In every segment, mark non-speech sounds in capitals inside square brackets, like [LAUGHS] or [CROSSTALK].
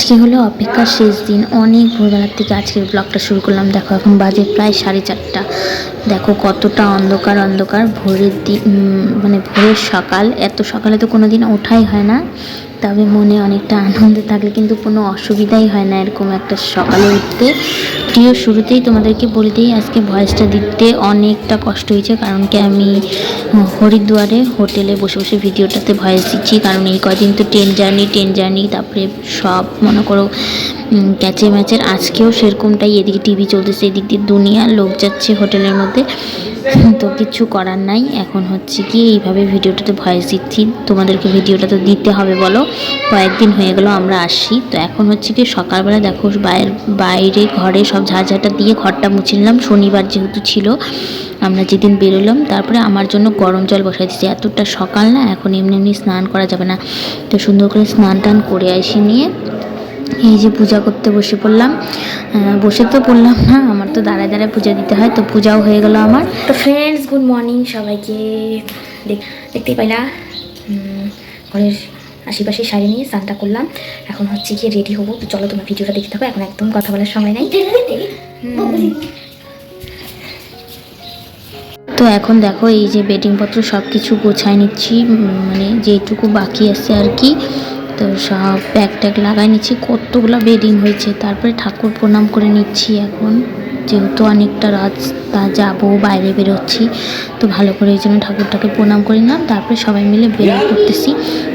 আজকে হলো অপেক্ষার শেষ দিন। অনেক ভোরবেলার থেকে আজকের ব্লগটা শুরু করলাম। দেখো, এখন বাজে প্রায় সাড়ে চারটা। দেখো কতটা অন্ধকার অন্ধকার। ভোরের দিন মানে ভোরের সকাল। এত সকালে তো কোনো দিন ওঠাই হয় না। তবে মনে অনেকটা আনন্দ থাকলে কিন্তু কোনো অসুবিধাই হয় না এরকম একটা সকালে উঠতে। প্রিয়, শুরুতেই তোমাদেরকে বলে দিই আজকে ভয়েসটা দিতে অনেকটা কষ্ট হয়েছে, কারণ কি আমি হরিদ্বারে হোটেলে বসে বসে ভিডিওটাতে ভয়েস দিচ্ছি, কারণ এই কদিন তো ট্রেন জার্নি ট্রেন জার্নি তারপরে সব মনে করো ক্যাচে ম্যাচের আজকেও সেরকমটাই এদিকে টিভি চলতেছে, এদিক দিয়ে দুনিয়া লোক যাচ্ছে হোটেলের মধ্যে। [LAUGHS] তো কিছু করার নাই, এখন হচ্ছে কি এইভাবে ভিডিওটাতে ভয়েস দিচ্ছি। তোমাদেরকে ভিডিওটা তো দিতে হবে বলো, কয়েকদিন হয়ে গেল আমরা আসি তো এখন হচ্ছে কি সকালবেলা দেখো বাইরে বাইরে ঘরে সব ঝাড়ঝাটা দিয়ে ঘরটা মুছে নিলাম। শনিবার যেহেতু ছিল, আমরা যেদিন বেরোলাম, তারপরে আমার জন্য গরম জল বসাই দিচ্ছি এতটা সকাল না, এখন এমনি এমনি স্নান করা যাবে না। তো সুন্দর করে স্নান টান করে আসি নিয়ে এই যে পূজা করতে বসে পড়লাম। বসে তো পড়লাম না আমার তো দাঁড়ায় দাঁড়ায় পূজা দিতে হয় তো পূজাও হয়ে গেল আমার। তো ফ্রেন্ডস গুড মর্নিং সবাইকে। দেখ- দেখতেই পাইলা? উম, ঘরের আশেপাশে শাড়ি নিয়ে স্নানটা করলাম। এখন হচ্ছে গিয়ে রেডি হব। তো চলো তোমার ভিডিওটা দেখতে থাকো এখন একদম কথা বলার সময় নেই। তো এখন দেখো এই যে বেডিংপত্র সব কিছু গোছায় নিচ্ছি মানে যেটুকু বাকি আছে আর কি। তো সব ব্যাগ ট্যাগ লাগাই নিচ্ছি। কতগুলো বেডিং হয়েছে, তারপরে ঠাকুর প্রণাম করে নিচ্ছি এখন। যেহেতু অনেকটা রাস্তা যাব, বাইরে বেরোচ্ছি। তো ভালো করে এই জন্য ঠাকুরটাকে প্রণাম করে নিলাম তারপরে সবাই মিলে বেরিয়ে করতেছি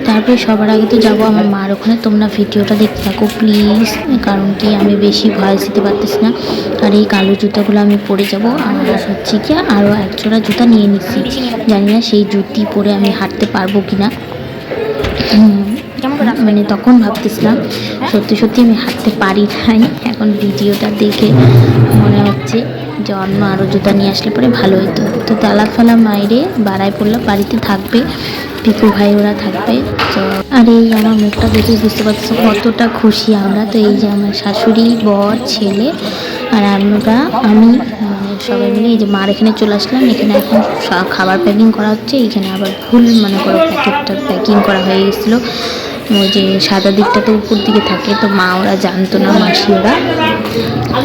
তারপরে সবার আগে তো যাব আমার মার ওখানে, তোমরা ভিডিওটা দেখতে থাকো প্লিজ কারণ কি আমি বেশি ভয়েস দিতে পারতেছি না। আর এই কালো জুতাগুলো আমি পরে যাব, আর হচ্ছে কি আরও একজোড়া জুতা নিয়ে নিচ্ছি। জানি না সেই জুতি পরে আমি হাঁটতে পারব কেমন করে মানে তখন ভাবতেছিলাম, সত্যি সত্যি আমি হাঁটতে পারি নাই। এখন ভিডিওটা দেখে মনে হচ্ছে অন্য আরও জুতা নিয়ে আসলে পরে ভালো হতো। তো তালা ফালা মাইরে বাড়ায় পড়লে, বাড়িতে থাকবে পিকু ভাই ওরা থাকবে। তো আর এই আমার মুখটা দেখে বুঝতে পারছ কতটা খুশি আমরা। তো এই যে আমার শাশুড়ি, বর, ছেলে আর আমরা, আমি সবাই মিলে এই যে মার এখানে চলে আসলাম। এখানে এখন খাবার প্যাকিং করা হচ্ছে। এখানে আবার ভুল মনে করো প্যাকেটটা প্যাকিং করা হয়ে গেছিল। ওই যে সাদা দিকটা তো উপর দিকে থাকে, তো মা ওরা জানতো না মাসি ওরা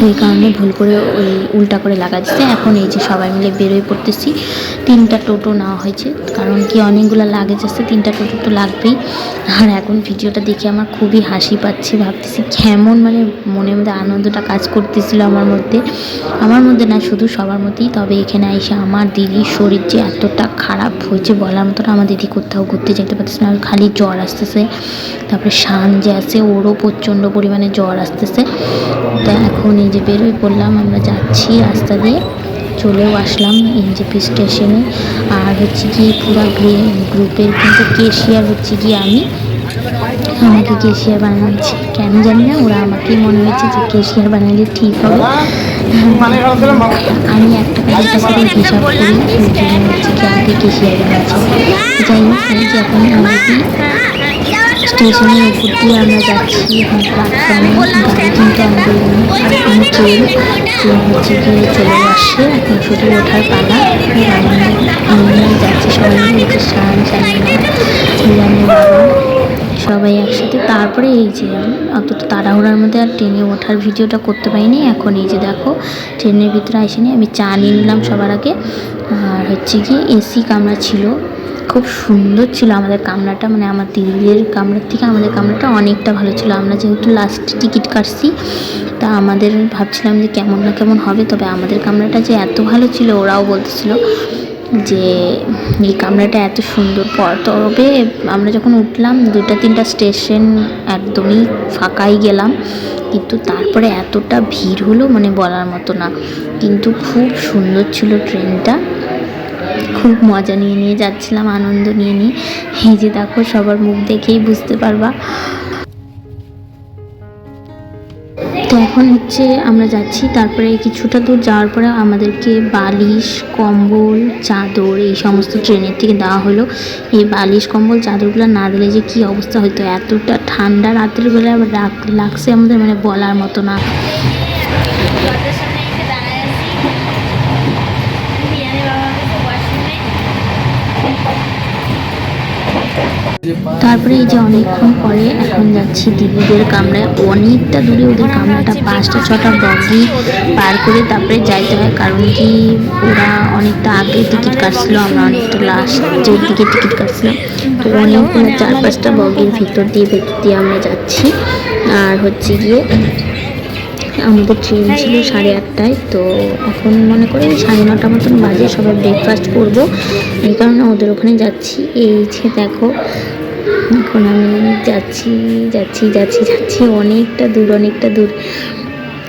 এই কারণে ভুল করে ওই উল্টা করে লাগাচ্ছে। এখন এই যে সবাই মিলে বেরোয় পড়তেছি। তিনটা টোটো নেওয়া হয়েছে। কারণ কি অনেকগুলো লাগেজ আছে, তিনটা টোটো তো লাগবেই। আর এখন ভিডিওটা দেখে আমার খুবই হাসি পাচ্ছে, ভাবতেছি কেমন মানে মনের মধ্যে আনন্দটা কাজ করতেছিল আমার মধ্যে। আমার মধ্যে না, শুধু সবার মধ্যেই, তবে এখানে এসে আমার দিদির শরীর যে এতটা খারাপ হয়েছে বলার মতো আমার দিদি কোথাও ঘুরতে যেতে পারতেছে না, খালি জ্বর আসতেছে। তারপরে শান যে আছে, ওরও প্রচণ্ড পরিমাণে জ্বর আসতেছে। তা এখন এই যে বেরোয় পড়লাম, আমরা যাচ্ছি রাস্তা দিয়ে। চলেও আসলাম এনজেপি স্টেশনে আর হচ্ছে কি পুরো গ্রুপের কিন্তু কেশিয়ার হচ্ছে কি আমি। আমাকে কেশিয়ার বানিয়েছে কেন জানি না, ওরা আমাকেই মনে হয়েছে যে কেশিয়ার বানালে ঠিক হবে। আমি একটা কাজের সাথে হিসাব করি হচ্ছে কি আমাকে কেশিয়ার বানাচ্ছে। যাই হোক যে এখন অলরেডি স্টেশনের উপর দিয়ে আমরা যাচ্ছি, এখন প্ল্যাটফর্মে গাড়ি কিন্তু আমাদের ট্রেন ট্রেন হচ্ছে গিয়ে চলে আসছে এখন শুধু ওঠার পালা। নিয়ে যাচ্ছি সবাই, হচ্ছে শানিমা বাবা। সবাই একসাথে। তারপরে এই যে অতটা তাড়াহুড়ার মধ্যে আর ট্রেনে ওঠার ভিডিওটা করতে পারিনি। এখন এই যে দেখো, ট্রেনের ভিতরে আসেনি আমি চা নিয়ে নিলাম সবার আগে। আর হচ্ছে কি এসি কামরা ছিল। খুব সুন্দর ছিল আমাদের কামরাটা মানে আমার দিদিদের কামরার থেকে আমাদের কামরাটা অনেকটা ভালো ছিল। আমরা যেহেতু লাস্ট টিকিট কাটছি, তা আমাদের ভাবছিলাম যে কেমন না কেমন হবে, তবে আমাদের কামরাটা যে এত ভালো ছিল, ওরাও বলতেছিল যে এই কামরাটা এত সুন্দর পর। তবে আমরা যখন উঠলাম দুটা তিনটা স্টেশন একদমই ফাঁকাই গেলাম, কিন্তু তারপরে এতটা ভিড় হলো মানে বলার মতো না। কিন্তু খুব সুন্দর ছিল ট্রেনটা। খুব মজা নিয়ে নিয়ে যাচ্ছিলাম, আনন্দ নিয়ে নিয়ে। এই যে দেখো, সবার মুখ দেখেই বুঝতে পারবা। তো এখন হচ্ছে আমরা যাচ্ছি, তারপরে কিছুটা দূর যাওয়ার পরে আমাদেরকে বালিশ, কম্বল, চাদর, এই সমস্ত ট্রেনের থেকে দেওয়া হলো। এই বালিশ, কম্বল, চাদরগুলো না দিলে যে কী অবস্থা হতো এতটা ঠান্ডা রাতের লাগছে আমাদের মানে বলার মতো না দরজার সামনে এসে দাঁড়ায় আছি বিয়ানের বাবা আমাকে ওয়াশরুমে তারপরে এই যে অনেকক্ষণ পরে এখন যাচ্ছি দিদিদের কামরায়। অনেকটা দূরে ওদের কামরাটা, পাঁচটা, ছটা বগি পার করে তারপরে যাইতে হয়। কারণ কি ওরা অনেকটা আগে টিকিট কাটছিল, আমরা অনেকটা লাস্টের দিকে টিকিট কাটছিলাম। তো অনেকগুলো চার পাঁচটা বগির ভিতর দিয়ে ভেতর দিয়ে আমরা যাচ্ছি। আর হচ্ছে গিয়ে আমাদের ট্রেন ছিল সাড়ে আটটায় তো এখন মনে করে সাড়ে নটা মতন বাজে সবাই ব্রেকফাস্ট করব। এই কারণে ওদের ওখানে যাচ্ছি। এই যে দেখো এখন আমি যাচ্ছি যাচ্ছি যাচ্ছি যাচ্ছি। অনেকটা দূর অনেকটা দূর।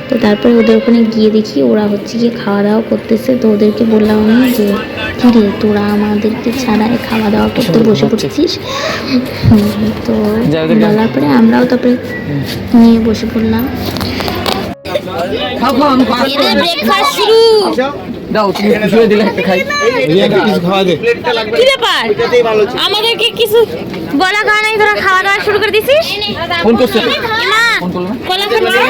তো তারপরে ওদের ওখানে গিয়ে দেখি ওরা হচ্ছে গিয়ে খাওয়া দাওয়া করতেছে। তো ওদেরকে বললাম আমি যে কী রে তোরা আমাদেরকে ছাড়াই খাওয়া দাওয়া করতে বসে পড়েছিস? তো বলার পরে আমরাও তারপরে নিয়ে বসে পড়লাম। খাও খাও আমি পাস ব্রেকফাস্ট শুরু দাও তুমি খুশি দিলে একটা খাই। কিছু খাওয়া দে। কি ব্যাপার? আমাদেরকে কিছু বলা খাওয়া নাই তোরা খাওয়া দাওয়া শুরু করে দিছিস? ফোন করছে। ফোন করল না? কলা খাচ্ছে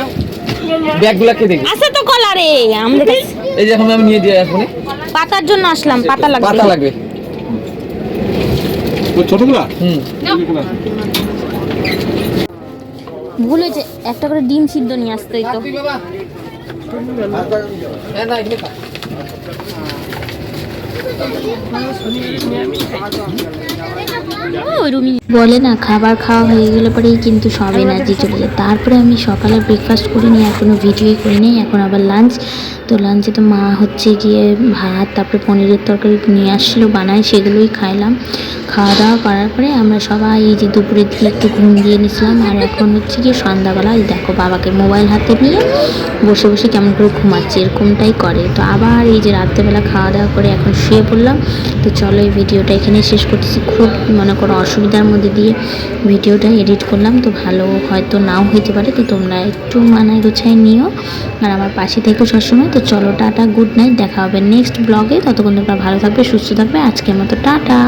ব্যাগগুলা কে দেখি আছে তো কলা রে আমরা এই যে এখন আমি নিয়ে দিয়ে এখন পাতার জন্য আসলাম পাতা লাগবে। পাতা লাগবে। ছোটগুলা হুম। ভুল হয়েছে একটা করে ডিম সিদ্ধ নিয়ে আসতে হইতো। ওই রুমি বলে না, খাবার খাওয়া হয়ে গেলে পরেই কিন্তু সব এনার্জি চলে যায়। তারপরে আমি সকালে ব্রেকফাস্ট করিনি এখনও ভিডিওই করিনি, এখন আবার লাঞ্চ তো লাঞ্চে তো মা হচ্ছে গিয়ে ভাত, তারপরে পনিরের তরকারি নিয়ে আসছিল বানায়, সেগুলোই খাইলাম। খাওয়া দাওয়া করার পরে আমরা সবাই এই যে দুপুরের দিকে একটু ঘুম দিয়ে নিয়েছিলাম আর এখন হচ্ছে গিয়ে সন্ধ্যাবেলা দেখো বাবাকে মোবাইল হাতে নিয়ে বসে বসে কেমন করে ঘুমাচ্ছে, এরকমটাই করে। তো আবার এই যে রাত্রেবেলা খাওয়া দাওয়া করে এখন শুয়ে পড়লাম। তো চলো এই ভিডিওটা এখানে শেষ করতেছি। খুব মনে করো অসুবিধার মধ্যে দিয়ে ভিডিওটা এডিট করলাম, তো ভালো হয়তো নাও হইতে পারে, তো তোমরা একটু মানায় গোছায় নিও। আর আমার পাশে থেকো সবসময়, তো চলো টাটা, গুড নাইট, দেখা হবে নেক্সট ব্লগে ততক্ষণ তোমরা ভালো থাকবে, সুস্থ থাকবে, আজকের মতো টাটা।